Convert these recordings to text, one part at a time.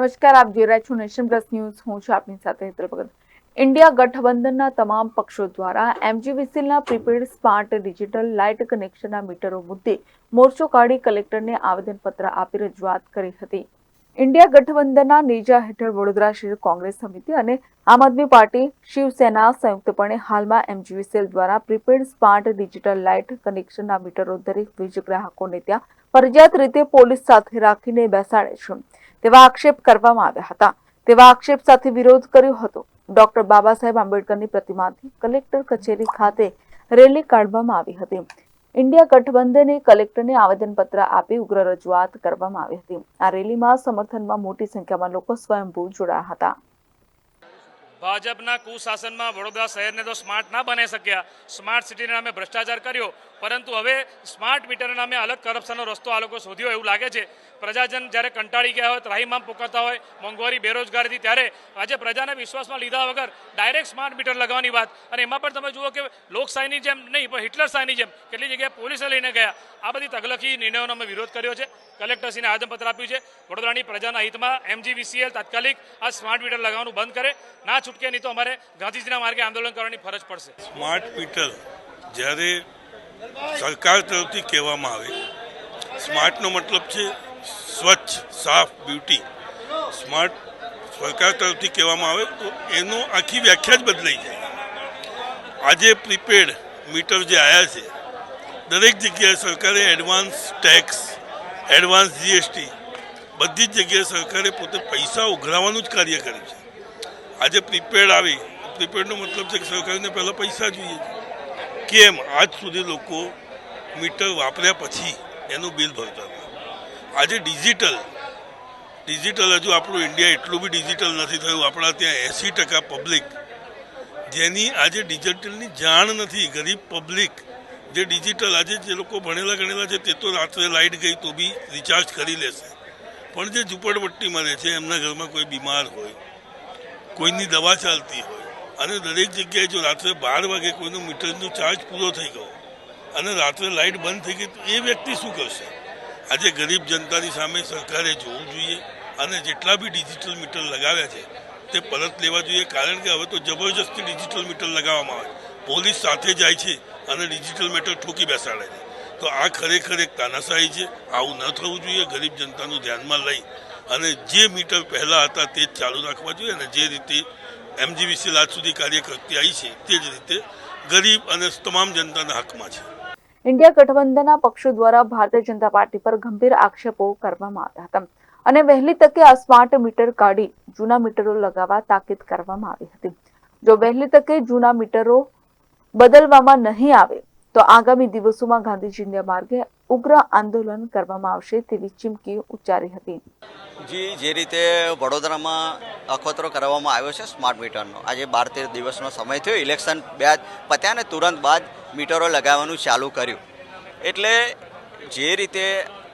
નમસ્કાર, આપ જોઈ રહ્યા છો નેશન ન્યૂઝ. હું છું આપની સાથે હેતલ ભગત. ઇન્ડિયા ગઠબંધનના તમામ પક્ષો દ્વારા એમજીવીસીલના પ્રીપેડ સ્માર્ટ ડિજિટલ લાઇટ કનેક્શનના મીટરો મુદ્દે મોરચો કાઢી કલેક્ટરને આવેદનપત્ર આપી રજૂઆત કરી હતી. ઇન્ડિયા ગઠબંધનના નેજા હેઠળ વડોદરા શહેર કોંગ્રેસ સમિતિ અને આમ આદમી પાર્ટી શિવસેના સંયુક્તપણે હાલમાં એમજીવીસીએલ દ્વારા પ્રીપેડ સ્માર્ટ ડિજિટલ લાઇટ કનેક્શનના મીટરો દરેક વીજ ગ્રાહકોને ત્યાં ફરજિયાત રીતે પોલીસ સાથે રાખીને બેસાડે છે. તેવા આક્ષેપ કરવામાં આવ્યા હતા. તેવા આક્ષેપ સાથે વિરોધ કર્યો હતો. ડોક્ટર બાબા સાહેબ આંબેડકરની પ્રતિમાથી કલેક્ટર કચેરી ખાતે રેલી કાઢવામાં આવી હતી. ઇન્ડિયા ગઠબંધને કલેક્ટરને આવેદનપત્ર આપી ઉગ્ર રજૂઆત કરવામાં આવી હતી. આ રેલીમાં સમર્થનમાં મોટી સંખ્યામાં લોકો સ્વયંભૂ જોડાયા હતા. ભાજપના કુશાસનમાં વડોદરા શહેરને તો સ્માર્ટ ના બની શક્યા. સ્માર્ટ સિટીના નામે ભ્રષ્ટાચાર કર્યો. પરંતુ હવે સ્માર્ટ મીટરના નામે અલગ કરપ્શનનો રસ્તો આ લોકો શોધ્યો એવું લાગે છે. પ્રજાજન જ્યારે કંટાળી ગયા હોય ત્રાહીમામ પોકાતા હોય, મોંઘવારી, બેરોજગારીથી, ત્યારે આજે પ્રજાને વિશ્વાસમાં લીધા વગર ડાયરેક્ટ સ્માર્ટ મીટર લગાવવાની વાત. અને એમાં પણ તમે જુઓ કે લોકશાહીની જેમ નહીં, પણ હિટલર શાહીની જેમ કેટલી જગ્યાએ પોલીસે લઈને ગયા. આ બધી તગલખી નિર્ણયોનો અમે વિરોધ કર્યો છે. કલેક્ટરશ્રીને આદમપત્ર આપ્યું છે. વડોદરાની પ્રજાના હિતમાં એમજીવીસીએલ તાત્કાલિક આ સ્માર્ટ મીટર લગાવવાનું બંધ કરે. ના છૂટકે નહીં તો અમારે ગાંધીજીના માર્ગે આંદોલન કરવાની ફરજ પડશે. સ્માર્ટ મીટર જ્યારે સરકાર તરફથી કહેવામાં આવે. સ્માર્ટનો મતલબ છે સ્વચ્છ, સાફ, બ્યુટી. સ્માર્ટ સરકાર તરફથી કહેવામાં આવે તો એનો આખી વ્યાખ્યા જ બદલાઈ જાય. આજે પ્રીપેડ મીટર જે આવ્યા છે, દરેક જગ્યાએ સરકારે એડવાન્સ ટેક્સ એડવાન્સ જીએસટી બધી જ જગ્યાએ સરકારે પોતે પૈસા ઉઘરાવવાનું જ કાર્ય કર્યું છે. આજે પ્રીપેડ આવી પ્રીપેડનો મતલબ છે કે સરકારને પહેલાં પૈસા જોઈએ છે. કેમ આજ સુધી લોકો મીટર વાપર્યા પછી એનું બિલ ભરતા હતા. આજે ડિજિટલ ડિજિટલ હજુ આપણું ઇન્ડિયા એટલું બી ડિજિટલ નથી થયું. આપણા ત્યાં એંસી ટકા પબ્લિક, જેની આજે ડિજિટલની જાણ નથી. ગરીબ પબ્લિક જે ડિજિટલ આજે જે લોકો ભણેલા ગણેલા છે તે તો રાત્રે લાઇટ ગઈ તો બી રિચાર્જ કરી લેશે. પણ જે ઝૂંપડપટ્ટીમાં રહે છે, એમના ઘરમાં કોઈ બીમાર હોય, કોઈની દવા ચાલતી હોય અને દરેક જગ્યાએ જો રાત્રે બાર વાગે કોઈનો મીટરનો ચાર્જ પૂરો થઈ ગયો અને રાત્રે લાઇટ બંધ થઈ ગઈ, તો એ વ્યક્તિ શું કરશે? આજે ગરીબ જનતાની સામે સરકારે જોવું જોઈએ અને જેટલા બી ડિજિટલ મીટર લગાવ્યા છે, તે પરત લેવા જોઈએ. કારણ કે હવે તો જબરજસ્તી ડિજિટલ મીટર લગાવવામાં આવે પોલીસ સાથે જાય છે અને ડિજિટલ મીટર ઠોકી બેસાડે છે. તો આ ખરેખર એક તાનાશાહી છે. આવું ન થવું જોઈએ. ગરીબ જનતાનું ધ્યાનમાં લઈ અને જે મીટર પહેલાં હતા તે જ ચાલુ રાખવા જોઈએ અને જે રીતે એમજીવીસી આજ સુધી આવી છે તે જ રીતે ગરીબ અને તમામ જનતાના હકમાં છે. ઇન્ડિયા ગઠબંધનના પક્ષો દ્વારા ભારતીય જનતા પાર્ટી પર ગંભીર આક્ષેપો કરવામાં આવ્યા હતા અને વહેલી તકે આ સ્માર્ટ મીટર કાઢી જૂના મીટરો લગાવવા તાકીદ કરવામાં આવી હતી. જો વહેલી તકે જૂના મીટરો બદલવામાં નહીં આવે, તો આગામી દિવસોમાં ગાંધીજીના માર્ગે ઉગ્ર આંદોલન કરવામાં આવશે તેવી ચીમકી ઉચ્ચારી હતી. જી, જે રીતે વડોદરામાં અખતરો કરવામાં આવ્યો છે સ્માર્ટ મીટરનો. આજે બાર તેર દિવસનો સમય થયો. ઇલેક્શન બે પત્યા ને તુરંત બાદ મીટરો લગાવવાનું ચાલુ કર્યું. એટલે જે રીતે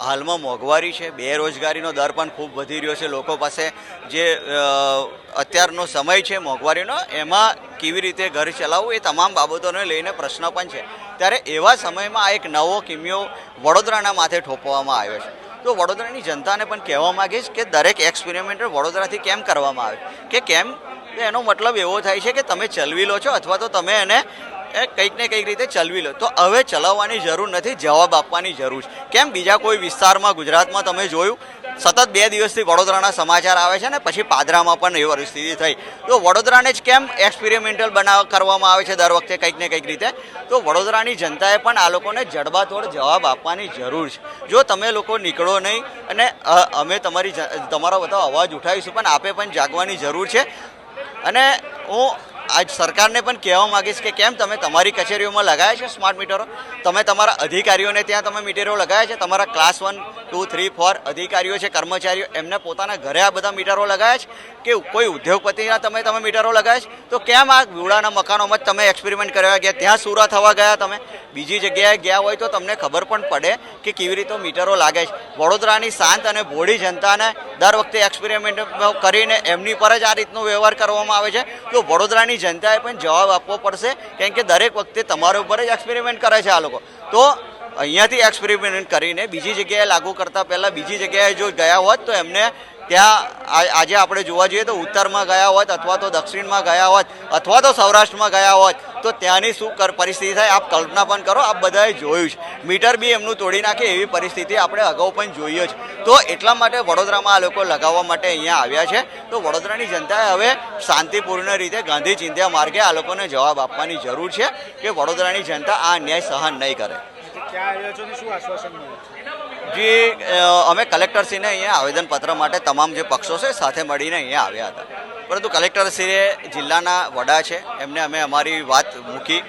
હાલમાં મોંઘવારી છે, બેરોજગારીનો દર પણ ખૂબ વધી રહ્યો છે. લોકો પાસે જે અત્યારનો સમય છે મોંઘવારીનો, એમાં કેવી રીતે ઘર ચલાવવું એ તમામ બાબતોને લઈને પ્રશ્ન પણ છે. ત્યારે એવા સમયમાં આ એક નવો કિમિયો વડોદરાના માથે ઠોપવામાં આવ્યો છે. તો વડોદરાની જનતાને પણ કહેવા માંગીશ કે દરેક એક્સપેરિમેન્ટ વડોદરાથી કેમ કરવામાં આવે? કે કેમ? એનો મતલબ એવો થાય છે કે તમે ચલવી લો છો અથવા તો તમે એને એ કંઈક ને કંઈક રીતે ચલવી લો. તો હવે ચલાવવાની જરૂર નથી, જવાબ આપવાની જરૂર છે. કેમ? બીજા કોઈ વિસ્તારમાં, ગુજરાતમાં તમે જોયું, સતત બે દિવસથી વડોદરાના સમાચાર આવે છે ને, પછી પાદરામાં પણ એવી પરિસ્થિતિ થઈ. તો વડોદરાને જ કેમ એક્સપેરિમેન્ટલ બનાવ કરવામાં આવે છે દર વખતે કંઈક ને કંઈક રીતે? તો વડોદરાની જનતાએ પણ આ લોકોને જડબાતોડ જવાબ આપવાની જરૂર છે. જો તમે લોકો નીકળો નહીં, અને અમે તમારી તમારો બધો અવાજ ઉઠાવીશું, પણ આપે પણ જાગવાની જરૂર છે. અને હું આજ સરકારને પણ કહેવા માંગીશ કે કેમ તમે તમારી કચેરીઓમાં લગાવ્યા છે સ્માર્ટ મીટરો તમે તમારા અધિકારીઓને ત્યાં તમે મીટરો લગાવ્યા છે? તમારા class one two three four અધિકારીઓ છે, કર્મચારીઓ, એમને પોતાના ઘરે આ બધા મીટરો લગાવ્યા છે? કે કોઈ ઉદ્યોગપતિના તમે તમે મીટરો લગાવ્યા છે? તો કેમ આ વિવડાના મકાનોમાં જ તમે એક્સપેરિમેન્ટ કરવા ગયા? ત્યાં સુરા થવા ગયા તમે? બીજી જગ્યાએ ગયા હોય તો તમને ખબર પણ પડે કે કેવી રીતે મીટરો લાગે છે. વડોદરાની શાંત અને ભોળી જનતાને દર વખતે એક્સપેરિમેન્ટ કરીને એમની પર જ આ રીતનો વ્યવહાર કરવામાં આવે છે. તો વડોદરાની જનતાએ પણ જવાબ આપવો પડશે, કેમ કે દરેક વખતે તમારા ઉપર જ એક્સપેરિમેન્ટ કરે છે આ લોકો. તો અહીંયાથી એક્સપેરિમેન્ટ કરીને બીજી જગ્યાએ લાગુ કરતાં પહેલાં બીજી જગ્યાએ જો ગયા હોત તો એમને ત્યાં આજે આપણે જોવા જઈએ તો ઉત્તરમાં ગયા હોત અથવા તો દક્ષિણમાં ગયા હોત અથવા તો સૌરાષ્ટ્રમાં ગયા હોત. તો ત્યાંની શું પરિસ્થિતિ થાય આપ કલ્પના પણ કરો આપ બધાએ જોયું છે. મીટર બી એમનું તોડી નાખે એવી પરિસ્થિતિ આપણે અગાઉ પણ જોઈએ છે. તો એટલા માટે વડોદરામાં આ લોકો લગાવવા માટે અહીંયા આવ્યા છે. તો વડોદરાની જનતાએ હવે શાંતિપૂર્ણ રીતે ગાંધી ચિંધ્યા માર્ગે આ લોકોને જવાબ આપવાની જરૂર છે કે વડોદરાની જનતા આ અન્યાય સહન નહીં કરે. જી જે અમે કલેક્ટરશ્રીને અહીંયા આવેદનપત્ર માટે તમામ જે પક્ષો છે સાથે મળીને અહીંયા આવ્યા હતા. પરંતુ કલેક્ટરશ્રીએ જિલ્લાના વડા છે, એમને અમે અમારી વાત મૂકી.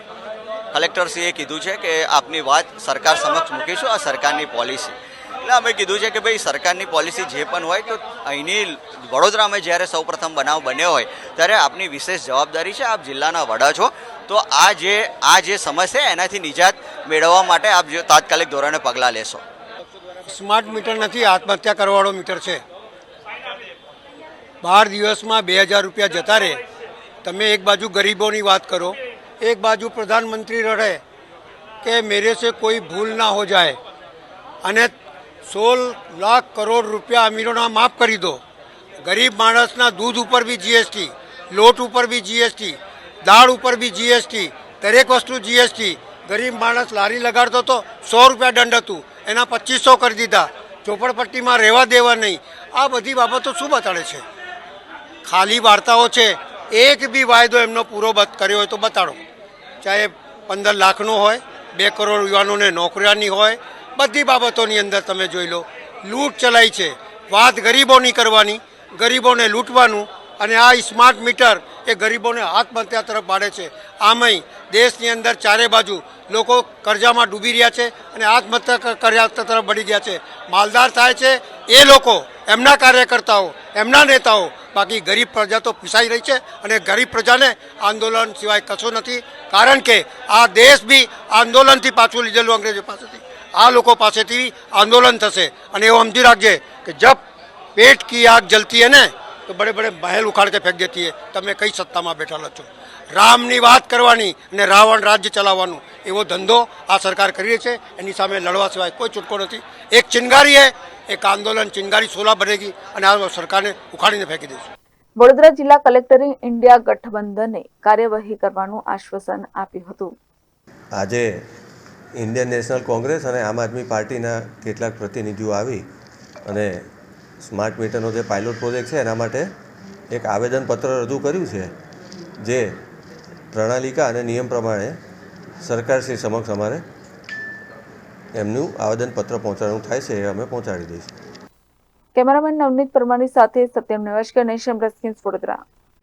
કલેક્ટરશ્રીએ કીધું છે કે આપની વાત સરકાર સમક્ષ મૂકીશું, આ સરકારની પોલિસી. એટલે અમે કીધું છે કે ભાઈ, સરકારની પોલિસી જે પણ હોય તો અહીંની વડોદરામાં જ્યારે સૌપ્રથમ બનાવ બન્યો હોય, ત્યારે આપની વિશેષ જવાબદારી છે, આપ જિલ્લાના વડા છો. તો આ જે આ જે સમસ્યા એનાથી નિજાત મેળવવા માટે આપ તાત્કાલિક ધોરણે પગલાં લેશો. સ્માર્ટ મીટર નથી, આત્મહત્યા કરવાવાળો મીટર છે. બાર દિવસમાં બે હજાર રૂપિયા જતા રહે. તમે એક બાજુ ગરીબોની વાત કરો, એક બાજુ પ્રધાનમંત્રી રડે કે મેરે સે કોઈ ભૂલ ના હો જાય, અને સોળ લાખ કરોડ રૂપિયા અમીરોના માફ કરી દો. ગરીબ માણસના દૂધ ઉપર બી જીએસટી લોટ ઉપર બી જીએસટી દાળ ઉપર બી જીએસટી દરેક વસ્તુ જીએસટી ગરીબ માણસ લારી લગાડતો હતો સો રૂપિયા દંડ હતું, એના પચીસો કરી દીધા. ચોપડપટ્ટીમાં રહેવા દેવા નહીં. આ બધી બાબતો શું બતાડે છે? ખાલી વાર્તાઓ છે, એક બી વાયદો એમનો પૂરો કર્યો હોય તો બતાડો. ચાહે પંદર લાખનો હોય, બે કરોડ યુવાનોને નોકરીની હોય, બધી બાબતોની અંદર તમે જોઈ લો. લૂંટ ચલાઈ છે. વાત ગરીબોની કરવાની, ગરીબોને લૂંટવાનું અને આ સ્માર્ટ મીટર એ ગરીબોને આત્મહત્યા તરફ પાડે છે. આમય દેશની અંદર ચારે બાજુ લોકો કરજામાં ડૂબી રહ્યા છે અને આત્મહત્યા કર્યા તરફ બળી ગયા છે. માલદાર થાય છે એ લોકો, એમના કાર્યકર્તાઓ, એમના નેતાઓ, બાકી ગરીબ પ્રજા તો પીસાઈ રહી છે અને ગરીબ પ્રજાને આંદોલન સિવાય કશું નથી. કારણ કે આ દેશ બી આંદોલનથી પાછું લીધેલું અંગ્રેજો પાસેથી. આ લોકો પાસેથી આંદોલન થશે. અને એવું સમજી રાખજે કે જબ પેટ કી આગ જલતી હે ને, તો બડે બડે મહેલ ઉખાડ કે ફેંક દેતી હે. તમે કઈ સત્તામાં બેઠેલા છો? રામની વાત કરવાની અને રાવણ રાજ્ય ચલાવવાનું એવો ધંધો આ સરકાર કરી રહી છે. એની સામે લડવા સિવાય કોઈ છૂટકો નથી. એક ચિનગારી હે એક આંદોલન ચિનગારી સોલા બનેગી અને આ સરકારને ઉખાડીને ફેંકી દઈશું વડોદરા જિલ્લા કલેક્ટરે ઇન્ડિયા ગઠબંધને કાર્યવાહી કરવાનું આશ્વાસન આપ્યું હતું. આજે ઇન્ડિયન નેશનલ કોંગ્રેસ અને આમ આદમી પાર્ટીના કેટલાક પ્રતિનિધિઓ આવી અને સ્માર્ટ મીટરનો જે પાયલોટ પ્રોજેક્ટ છે એના માટે એક આવેદનપત્ર રજૂ કર્યું છે જે પ્રણાલિકા અને નિયમ પ્રમાણે સરકારશ્રી સમક્ષ અમારે એમનું આવેદનપત્ર પહોંચાડવું થાય છે એ અમે પહોંચાડી દઈશું. કેમેરામેન નવનીત પરમારની સાથે સત્યમ નમસ્કાર નેશન પ્લસ ન્યૂઝ વડોદરા.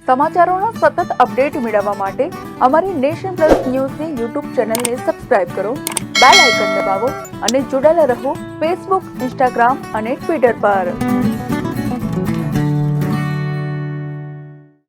સમાચારોના સતત અપડેટ મેળવવા માટે અમારી નેશન પ્લસ ન્યૂઝની યુટ્યુબ ચેનલને સબસ્ક્રાઇબ કરો, બેલ આઇકન દબાવો અને જોડાયેલા રહો ફેસબુક, ઇન્સ્ટાગ્રામ અને ટ્વિટર પર.